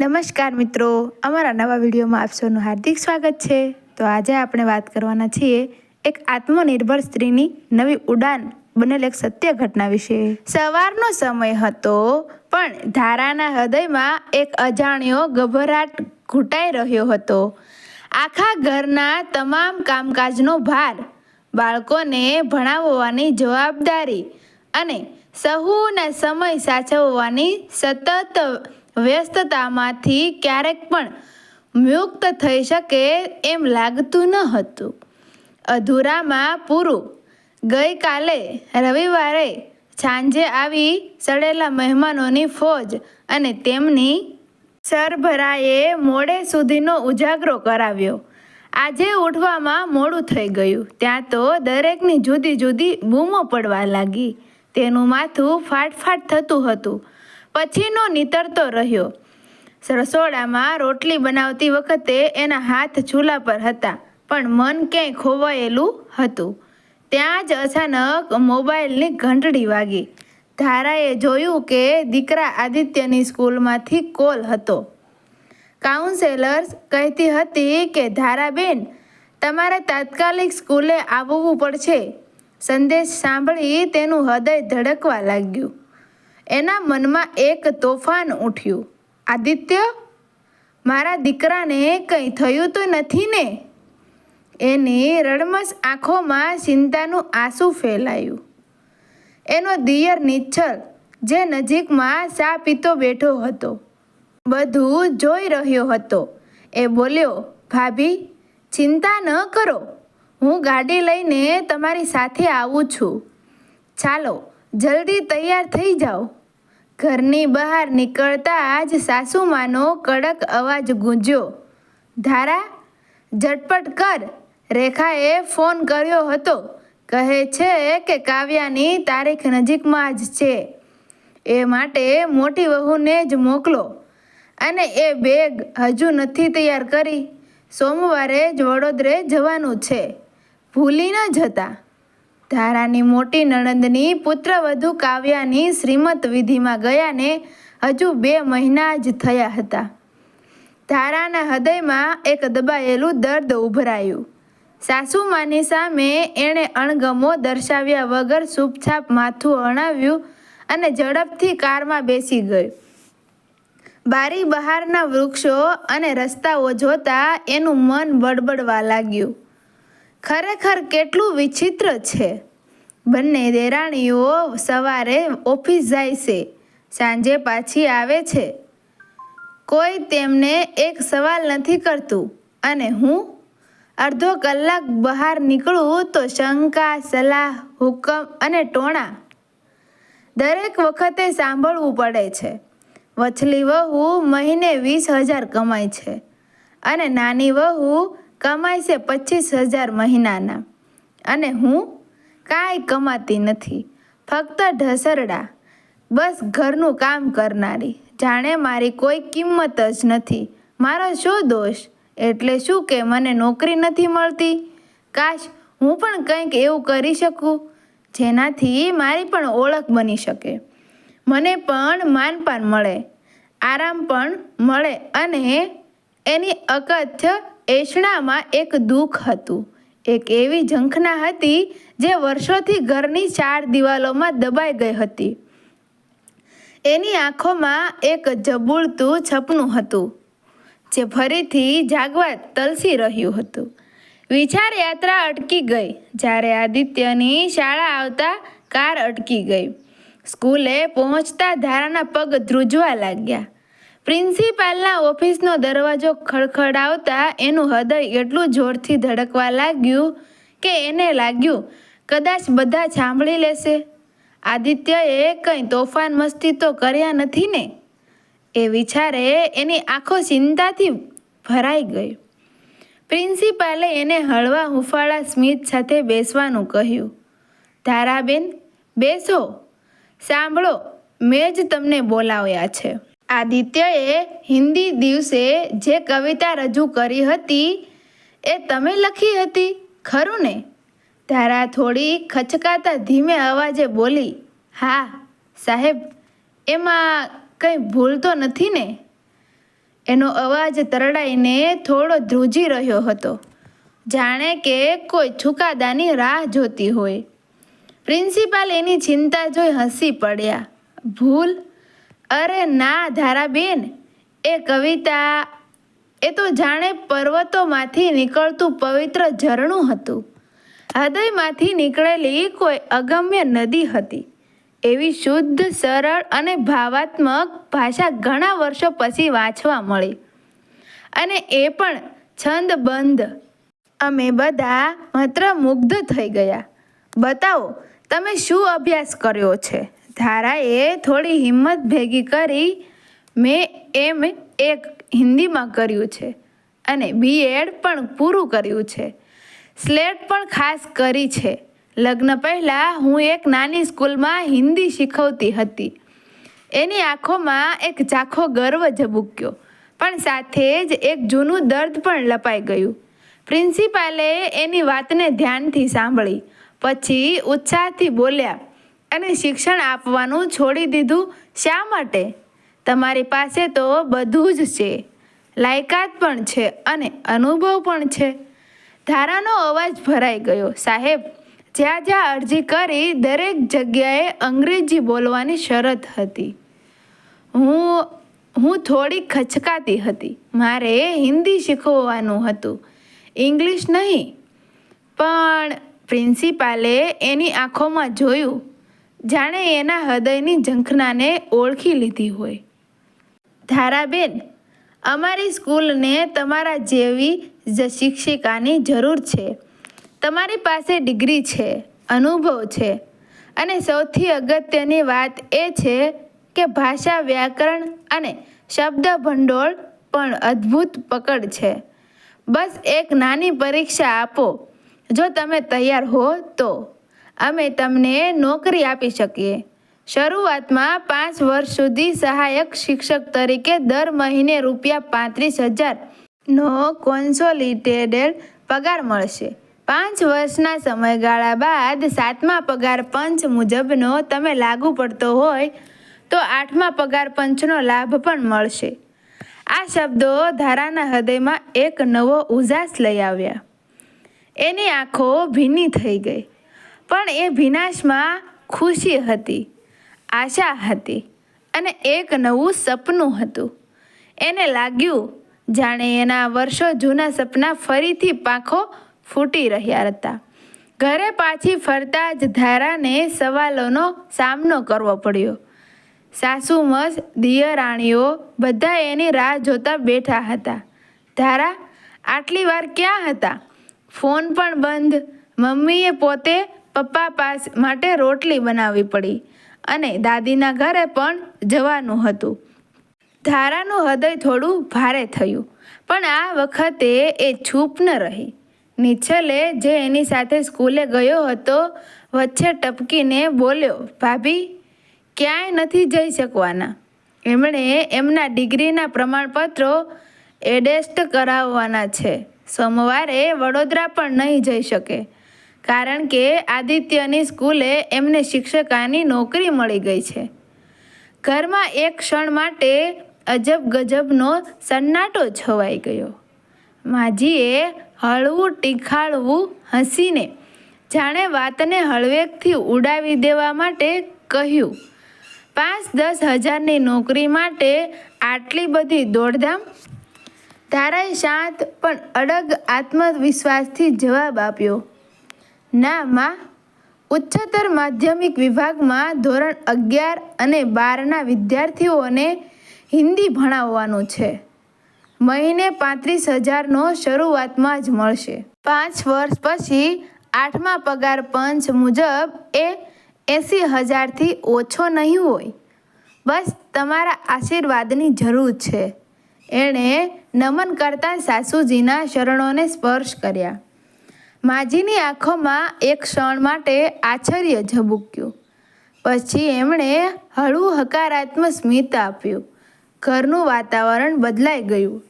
નમસ્કાર મિત્રો, અમારા નવા વિડીયોમાં આપ સૌનું હાર્દિક સ્વાગત છે. તો આજે આપણે વાત કરવાના છીએ એક આત્મનિર્ભર સ્ત્રીની નવી ઉડાન બનેલ એક સત્ય ઘટના વિશે. સવારનો સમય હતો, પણ ધારાના હૃદયમાં એક અજાણ્યો ગભરાટ ઘૂંટાઈ રહ્યો હતો. આખા ઘરના તમામ કામકાજનો ભાર બાળકોને ભણાવવાની જવાબદારી અને સહુના સમય સાચવવાની સતત વ્યસ્તતામાંથી ક્યારેક પણ મુક્ત થઈ શકે એમ લાગતું ન હતું. અધૂરામાં પૂરું. ગઈકાલે રવિવારે સાંજે આવી સડેલા મહેમાનોની ફોજ અને તેમની સરભરાએ મોડે સુધીનો ઉજાગરો કરાવ્યો. આજે ઉઠવામાં મોડું થઈ ગયું. ત્યાં તો દરેકની જુદી જુદી બૂમો પડવા લાગી. તેનું માથું ફાટફાટ થતું હતું. પછીનો નીતરતો રહ્યો. રસોડામાં રોટલી બનાવતી વખતે એના હાથ ચૂલા પર હતા, પણ મન ક્યાંય ખોવાયેલું હતું. ત્યાં જ અચાનક મોબાઈલની ઘંટડી વાગી. ધારાએ જોયું કે દીકરા આદિત્યની સ્કૂલમાંથી કોલ હતો. કાઉન્સેલર્સ કહેતી હતી કે, ધારાબેન, તમારે તાત્કાલિક સ્કૂલે આવવું પડશે. સંદેશ સાંભળી તેનું હૃદય ધડકવા લાગ્યું. એના મનમાં એક તોફાન ઉઠ્યું. આદિત્ય, મારા દીકરાને કંઈ થયું તો નથી ને? એની રડમસ આંખોમાં ચિંતાનું આંસુ ફેલાયું. એનો દિયર નિચ્છલ, જે નજીકમાં ચા પીતો બેઠો હતો. બધું જોઈ રહ્યો હતો. એ બોલ્યો, ભાભી, ચિંતા ન કરો. હું ગાડી લઈને તમારી સાથે આવું છું. ચાલો, જલ્દી તૈયાર થઈ જાઓ. ઘરની બહાર નીકળતા જ સાસુમાનો કડક અવાજ ગુંજ્યો. ધારા, ઝટપટ કર. રેખાએ ફોન કર્યો હતો. કહે છે કે કાવ્યાની તારીખ નજીકમાં જ છે. એ માટે મોટી વહુને જ મોકલો. અને એ બેગ હજુ નથી તૈયાર કરી. સોમવારે જ વડોદરે જવાનું છે. ભૂલી ન જતા. ધારાની મોટી નણંદની પુત્રવધુ કાવ્યાની શ્રીમત વિધિમાં ગયાને હજુ બે મહિના જ થયા હતા. ધારાના હૃદયમાં એક દબાયેલું દર્દ ઉભરાયું. સાસુમાની સામે એણે અણગમો દર્શાવ્યા વગર છૂપછાપ માથું અણાવ્યું અને ઝડપથી કારમાં બેસી ગઈ બારી બહારના વૃક્ષો અને રસ્તાઓ જોતા એનું મન બડબડવા લાગ્યું. ખરેખર કેટલું વિચિત્ર છે. બંને દેરાણીઓ સવારે ઓફિસ જાય છે, સાંજે પાછી આવે છે. કોઈ તેમને એક સવાલ નથી કરતું અને હું અડધો કલાક બહાર નીકળું તો શંકા, સલાહ, હુકમ અને ટોણા દરેક વખતે સાંભળવું પડે છે. વછલી વહુ મહિને વીસ હજાર કમાય છે અને નાની વહુ કમાય છે પચીસ હજાર મહિનાના. અને હું કાંઈ કમાતી નથી. ફક્ત ઢસરડા. બસ ઘરનું કામ કરનારી. જાણે મારી કોઈ કિંમત જ નથી. મારો શું દોષ? એટલે શું કે મને નોકરી નથી મળતી? કાશ હું પણ કંઈક એવું કરી શકું? જેનાથી મારી પણ ઓળખ બની શકે. મને પણ માનપાન મળે. આરામ પણ મળે અને એની અકથ્ય એષણામાં એક દુઃખ હતું. એક એવી ઝંખના હતી જે વર્ષોથી ઘરની ચાર દિવાલોમાં દબાઈ ગઈ હતી. એની આંખોમાં એક જબુળતું છપનું હતું, જે ફરીથી જાગવા તલસી રહ્યું હતું. વિચાર યાત્રા અટકી ગઈ, જ્યારે આદિત્યની શાળા આવતા કાર અટકી ગઈ. સ્કૂલે પહોંચતા ધારાના પગ ધ્રુજવા લાગ્યા. પ્રિન્સિપાલના ઓફિસનો દરવાજો ખડખડાવતા એનું હૃદય એટલું જોરથી ધડકવા લાગ્યું કે એને લાગ્યું, કદાચ બધા સાંભળી લેશે? આદિત્યએ કંઈ તોફાન મસ્તી તો કર્યા નથી ને? એ વિચારે એની આંખો ચિંતાથી ભરાઈ ગઈ. પ્રિન્સિપાલે એને હળવા હુંફાળા સ્મિત સાથે બેસવાનું કહ્યું, ધારાબેન, બેસો. સાંભળો, મેં જ તમને બોલાવ્યા છે. આદિત્યએ હિન્દી દિવસે જે કવિતા રજૂ કરી હતી એ તમે લખી હતી, ખરું ને? તારા થોડી ખચકાતા ધીમે અવાજે બોલી, હા, સાહેબ, એમાં કંઈ ભૂલ તો નથી ને? એનો અવાજ તરડાઈને થોડો ધ્રુજી રહ્યો હતો. જાણે કે કોઈ છુકાદાની રાહ જોતી હોય. પ્રિન્સિપાલ એની ચિંતા જોઈ હસી પડ્યા. ભૂલ અરે ના, ધારાબેન. એ કવિતા, એ તો જાણે પર્વતોમાંથી નીકળતું પવિત્ર ઝરણું હતું. હૃદયમાંથી નીકળેલી કોઈ અગમ્ય નદી હતી. એવી શુદ્ધ, સરળ અને ભાવાત્મક ભાષા ઘણા વર્ષો પછી વાંચવા મળી. અને એ પણ છંદબંધ. અમે બધા માત્ર મુગ્ધ થઈ ગયા. બતાવો, તમે શું અભ્યાસ કર્યો છે? ધારાએ થોડી હિંમત ભેગી કરી મેં એમ એક હિન્દીમાં કર્યું છે અને બીએડ પણ પૂરું કર્યું છે. સ્લેટ પણ ખાસ કરી છે. લગ્ન પહેલાં હું એક નાની સ્કૂલમાં હિન્દી શીખવતી હતી. એની આંખોમાં એક ચાખો ગર્વ ઝબૂક્યો, પણ સાથે જ એક જૂનું દર્દ પણ લપાઈ ગયું. પ્રિન્સિપાલે એની વાતને ધ્યાનથી સાંભળી, પછી ઉત્સાહથી બોલ્યા અને શિક્ષણ આપવાનું છોડી દીધું શા માટે? તમારી પાસે તો બધું જ છે. લાયકાત પણ છે અને અનુભવ પણ છે. ધારાનો અવાજ ભરાઈ ગયો. સાહેબ, જ્યાં જ્યાં અરજી કરી દરેક જગ્યાએ અંગ્રેજી બોલવાની શરત હતી. હું હું થોડી ખચકાતી હતી. મારે હિન્દી શીખવવાનું હતું. ઇંગ્લિશ નહીં. પણ પ્રિન્સિપાલે એની આંખોમાં જોયું જાણે એના હૃદયની ઝંખનાને ઓળખી લીધી હોય. ધારાબેન, અમારી સ્કૂલને તમારા જેવી જ શિક્ષિકાની જરૂર છે. તમારી પાસે ડિગ્રી છે, અનુભવ છે અને સૌથી અગત્યની વાત એ છે કે ભાષા વ્યાકરણ અને શબ્દ ભંડોળ પણ અદ્ભુત પકડ છે. બસ એક નાની પરીક્ષા આપો. જો તમે તૈયાર હો તો. અમે તમને નોકરી આપી શકીએ. શરૂઆતમાં પાંચ વર્ષ સુધી સહાયક શિક્ષક તરીકે દર મહિને રૂપિયા પાંત્રીસ હજારનો કોન્સોલિટેડેડ પગાર મળશે. પાંચ વર્ષના સમયગાળા બાદ સાતમા પગાર પંચ મુજબનો તમે લાગુ પડતો હોય તો આઠમા પગાર પંચનો લાભ પણ મળશે. આ શબ્દો ધારાના હૃદયમાં એક નવો ઉજાસ લઈ આવ્યા. એની આંખો ભીની થઈ ગઈ. પણ એ વિનાશમાં ખુશી હતી, આશા હતી અને એક નવું સપનું હતું. એને લાગ્યું, જાણે એના વર્ષો જૂના સપના ફરીથી પાંખો ફૂટી રહ્યા હતા. ઘરે પાછી ફરતા જ ધારાને સવાલોનો સામનો કરવો પડ્યો. સાસુમસ દિયરાણીઓ બધા એની રાહ જોતા બેઠા હતા. ધારા, આટલી વાર ક્યાં હતા? ફોન પણ બંધ. મમ્મીએ પોતે પપ્પા પાસ માટે રોટલી બનાવવી પડી અને દાદીના ઘરે પણ જવાનું હતું. ધારાનું હૃદય થોડું ભારે થયું, પણ આ વખતે એ છૂપ ન રહી. નિચ્છલે જે એની સાથે સ્કૂલે ગયો હતો, વચ્ચે ટપકીને બોલ્યો, ભાભી, ક્યાંય નથી જઈ શકવાના. એમણે એમના ડિગ્રીના પ્રમાણપત્રો એડેસ્ટ કરાવવાના છે. સોમવારે વડોદરા પણ નહીં જઈ શકે. કારણ કે આદિત્યની સ્કૂલે એમને શિક્ષકાની નોકરી મળી ગઈ છે. ઘરમાં એક ક્ષણ માટે અજબ ગજબનો સન્નાટો છવાઈ ગયો. માજીએ હળવું ટીખાળવું હસીને જાણે વાતને હળવેકથી ઉડાવી દેવા માટે કહ્યું, પાંચ દસ હજારની નોકરી માટે આટલી બધી દોડધામ? તારાએ શાંત પણ અડગ આત્મવિશ્વાસથી જવાબ આપ્યો ના, માં. ઉચ્ચતર માધ્યમિક વિભાગમાં ધોરણ અગિયાર અને બારના વિદ્યાર્થીઓને હિન્દી ભણાવવાનું છે. મહિને પાંત્રીસ હજારનો શરૂઆતમાં જ મળશે. પાંચ વર્ષ પછી આઠમા પગાર પંચ મુજબ એ એંસી હજારથી ઓછો નહીં હોય. બસ તમારા આશીર્વાદની જરૂર છે. એણે નમન કરતા સાસુજીના શરણોને સ્પર્શ કર્યા. માજીની આંખોમાં એક ક્ષણ માટે આશ્ચર્ય ઝબૂક્યું. પછી એમણે હળવું હકારાત્મક સ્મિત આપ્યું. ઘરનું વાતાવરણ બદલાઈ ગયું.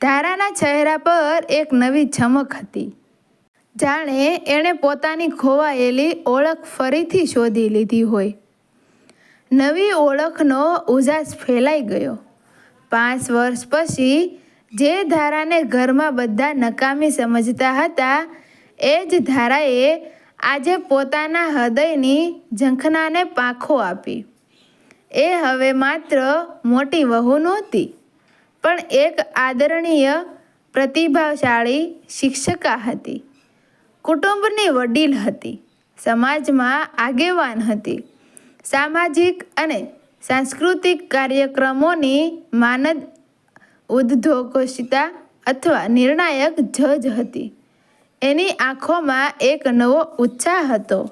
ધારાના ચહેરા પર એક નવી ચમક હતી. જાણે એણે પોતાની ખોવાયેલી ઓળખ ફરીથી શોધી લીધી હોય. નવી ઓળખનો ઉજાસ ફેલાઈ ગયો. પાંચ વર્ષ પછી જે ધારાને ઘરમાં બધા નકામી સમજતા હતા એ જ ધારાએ આજે પોતાના હૃદયની ઝંખનાને પાંખો આપી. એ હવે માત્ર મોટી વહુ નહોતી, પણ એક આદરણીય, પ્રતિભાશાળી શિક્ષિકા હતી. કુટુંબની વડીલ હતી, સમાજમાં આગેવાન હતી. સામાજિક અને સાંસ્કૃતિક કાર્યક્રમોની માનદ ઉદ્ધોષિતા અથવા નિર્ણાયક જજ હતી. એની આંખોમાં એક નવો ઉત્સાહ હતો.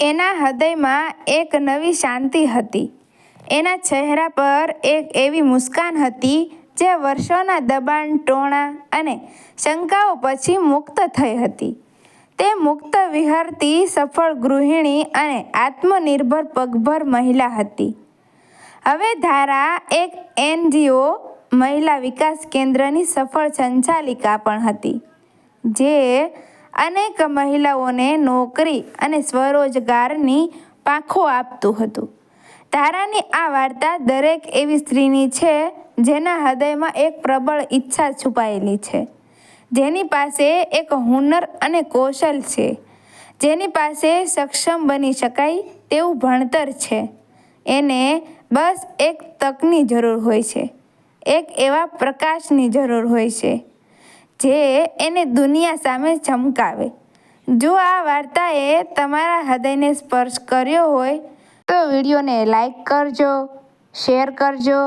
એના હૃદયમાં એક નવી શાંતિ હતી. એના ચહેરા પર એક એવી મુસ્કાન હતી, જે વર્ષોના દબાણ, ટોણા અને શંકાઓ પછી મુક્ત થઈ હતી. તે મુક્ત વિહરતી સફળ ગૃહિણી અને આત્મનિર્ભર પગભર મહિલા હતી. હવે ધારા એક એનજીઓ મહિલા વિકાસ કેન્દ્રની સફળ સંચાલિકા પણ હતી. જે અનેક મહિલાઓને નોકરી અને સ્વરોજગારની પાંખો આપતું હતું. તારાની આ વાર્તા દરેક એવી સ્ત્રીની છે, જેના હૃદયમાં એક પ્રબળ ઈચ્છા છુપાયેલી છે. જેની પાસે એક હુનર અને કૌશલ છે. જેની પાસે સક્ષમ બની શકાય તેવું ભણતર છે. એને બસ એક તકની જરૂર હોય છે. એક એવા પ્રકાશની જરૂર હોય છે. જે એને દુનિયા સામે ચમકાવે. જો આ વાર્તાએ તમારા હૃદયને સ્પર્શ કર્યો હોય, તો વિડીયોને લાઈક કરજો, શેર કરજો,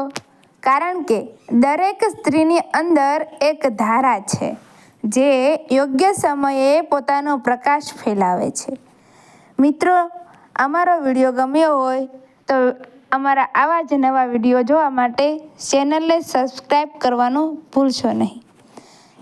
કારણ કે દરેક સ્ત્રીની અંદર એક ધારા છે, જે યોગ્ય સમયે પોતાનો પ્રકાશ ફેલાવે છે. મિત્રો, અમારો વીડિયો ગમ્યો હોય, તો અમારા આવા જ નવા વીડિયો જોવા માટે ચેનલને સબસ્ક્રાઈબ કરવાનું ભૂલશો નહીં.